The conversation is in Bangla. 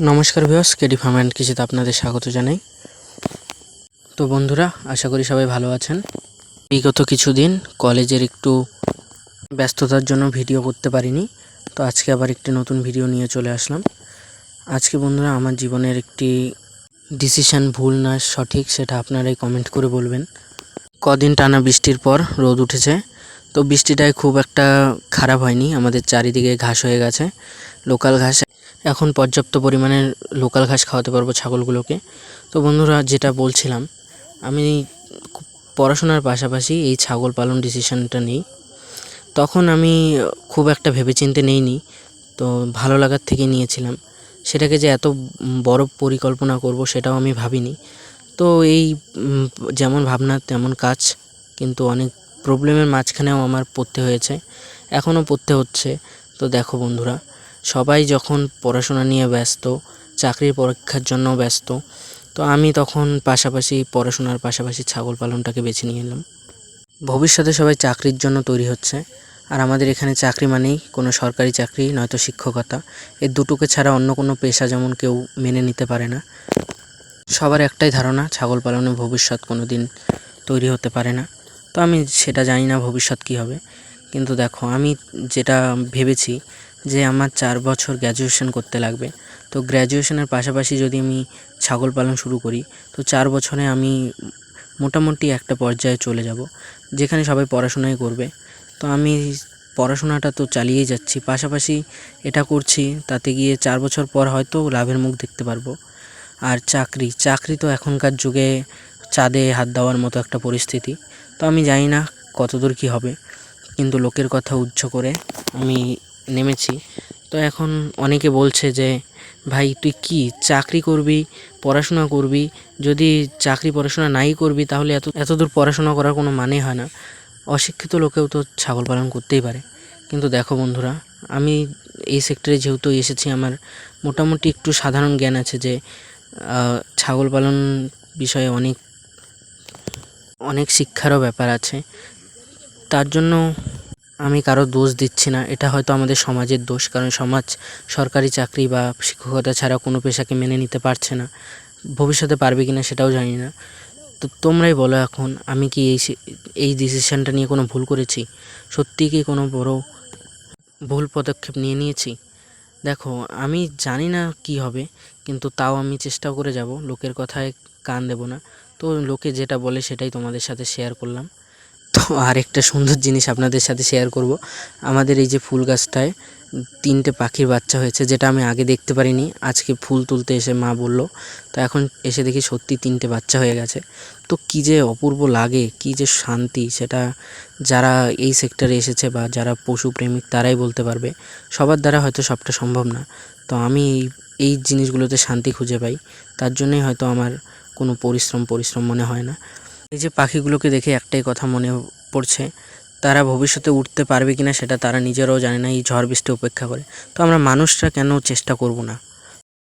নমস্কার ভিউয়ার্স, কেডি ফার্ম অ্যান্ড কৃষিতে আপনাদের স্বাগত জানাই। তো বন্ধুরা, আশা করি সবাই ভালো আছেন। বিগত কিছুদিন কলেজের একটু ব্যস্ততার জন্য ভিডিও করতে পারিনি, তো আজকে আবার একটি নতুন ভিডিও নিয়ে চলে আসলাম। আজকে বন্ধুরা, আমার জীবনের একটি ডিসিশন ভুল না, সঠিক, সেটা আপনারাই কমেন্ট করে বলবেন। কদিন টানা বৃষ্টির পর রোদ উঠেছে, তো বৃষ্টিটায় খুব একটা খারাপ হয়নি, আমাদের চারিদিকে ঘাস হয়ে গেছে। লোকাল ঘাস এখন পর্যাপ্ত পরিমাণে লোকাল ঘাস খাওয়াতে পারব ছাগলগুলোকে। তো বন্ধুরা, যেটা বলছিলাম, আমি পড়াশোনার পাশাপাশি এই ছাগল পালন ডিসিশনটা নিই। তখন আমি খুব একটা ভেবেচিন্তে নেইনি, তো ভালো লাগার থেকে নিয়েছিলাম। সেটাকে যে এত বড় পরিকল্পনা করব সেটাও আমি ভাবিনি। তো এই যেমন ভাবনা, তেমন কাজ, কিন্তু অনেক প্রবলেমের মাঝখানেও আমার পড়তে হয়েছে। এখনও পড়তে হচ্ছে। তো দেখো বন্ধুরা সবাই যখন পড়াশোনা নিয়ে ব্যস্ত, চাকরির পরীক্ষার জন্য ব্যস্ত, তো আমি তখন পাশাপাশি পড়াশোনার পাশাপাশি ছাগল পালনটাকে বেছে নিয়ে এলাম। ভবিষ্যতে সবাই চাকরির জন্য তৈরি হচ্ছে, আর আমাদের এখানে চাকরি মানেই কোনো সরকারি চাকরি, নয়তো শিক্ষকতা। এই দুটোকে ছাড়া অন্য কোনো পেশা যেমন কেউ মেনে নিতে পারে না। সবার একটাই ধারণা, ছাগল পালনে ভবিষ্যৎ কোনো দিন তৈরি হতে পারে না। তো আমি সেটা জানি না ভবিষ্যৎ কী হবে। কিন্তু দেখো, আমি যেটা ভেবেছি যে আমার চার বছর গ্র্যাজুয়েশন করতে লাগবে। তো গ্র্যাজুয়েশনের পাশাপাশি যদি আমি ছাগল পালন শুরু করি, তো চার বছরে আমি মোটামুটি একটা পর্যায়ে চলে যাব, যেখানে সবাই পড়াশোনাই করবে। তো আমি পড়াশোনাটা তো চালিয়েই যাচ্ছি, পাশাপাশি এটা করছি, তাতে গিয়ে চার বছর পর হয়তো লাভের মুখ দেখতে পারব। আর চাকরি চাকরি তো এখনকার যুগে চাঁদে হাত দেওয়ার মতো একটা পরিস্থিতি। তো আমি জানি না কতদূর কী হবে, কিন্তু লোকের কথা উচ্চ করে আমি নেমেছি। তো এখন অনেকে বলছে যে, ভাই, তুই কি চাকরি করবি, পড়াশোনা করবি? যদি চাকরি পড়াশোনা নাই করবি, তাহলে এত এত দূর পড়াশোনা করার কোনো মানে হয় না। অশিক্ষিত লোকেও তো ছাগল পালন করতেই পারে। কিন্তু দেখো বন্ধুরা, আমি এই সেক্টরে যেহেতু এসেছি, আমার মোটামুটি একটু সাধারণ জ্ঞান আছে যে ছাগল পালন বিষয়ে অনেক অনেক শিক্ষারও ব্যাপার আছে। তার জন্য আমি কারও দোষ দিচ্ছি না, এটা হয়তো আমাদের সমাজের দোষ, কারণ সমাজ সরকারি চাকরি বা শিক্ষকতা ছাড়া কোনো পেশাকে মেনে নিতে পারছে না। ভবিষ্যতে পারবে কি না সেটাও জানি না। তো তোমরাই বলো এখন, আমি কি এই এই ডিসিশানটা নিয়ে কোনো ভুল করেছি? সত্যি কি কোনো বড় ভুল পদক্ষেপ নিয়ে নিয়েছি? দেখো, আমি জানি না কি হবে, কিন্তু তাও আমি চেষ্টা করে যাব, লোকের কথায় কান দেব না। তো লোকে যেটা বলে সেটাই তোমাদের সাথে শেয়ার করলাম। তো আরেকটা সুন্দর জিনিস আপনাদের সাথে শেয়ার করব। আমাদের এই যে ফুল গাছটায় তিনটে পাখির বাচ্চা হয়েছে, যেটা আমি আগে দেখতে পারিনি, আজকে ফুল তুলতে এসে মা বলল। তো এখন এসে দেখি সত্যি তিনটে বাচ্চা হয়ে গেছে। তো কী যে অপূর্ব লাগে, কী যে শান্তি, সেটা যারা এই সেক্টরে এসেছে বা যারা পশুপ্রেমিক তারাই বলতে পারবে। সবার দ্বারা হয়তো সবটা সম্ভব না। তো আমি এই এই জিনিসগুলোতে শান্তি খুঁজে পাই। তার জন্যই হয়তো আমার কোনো পরিশ্রম পরিশ্রম মনে হয় না। এই যে পাখিগুলোকে দেখে একটাই কথা মনে পড়ছে, তারা ভবিষ্যতে উঠতে পারবে কিনা সেটা তারা নিজেরাও জানে না, এই ঝড় বৃষ্টি উপেক্ষা করে। তো আমরা মানুষরা কেন চেষ্টা করব না?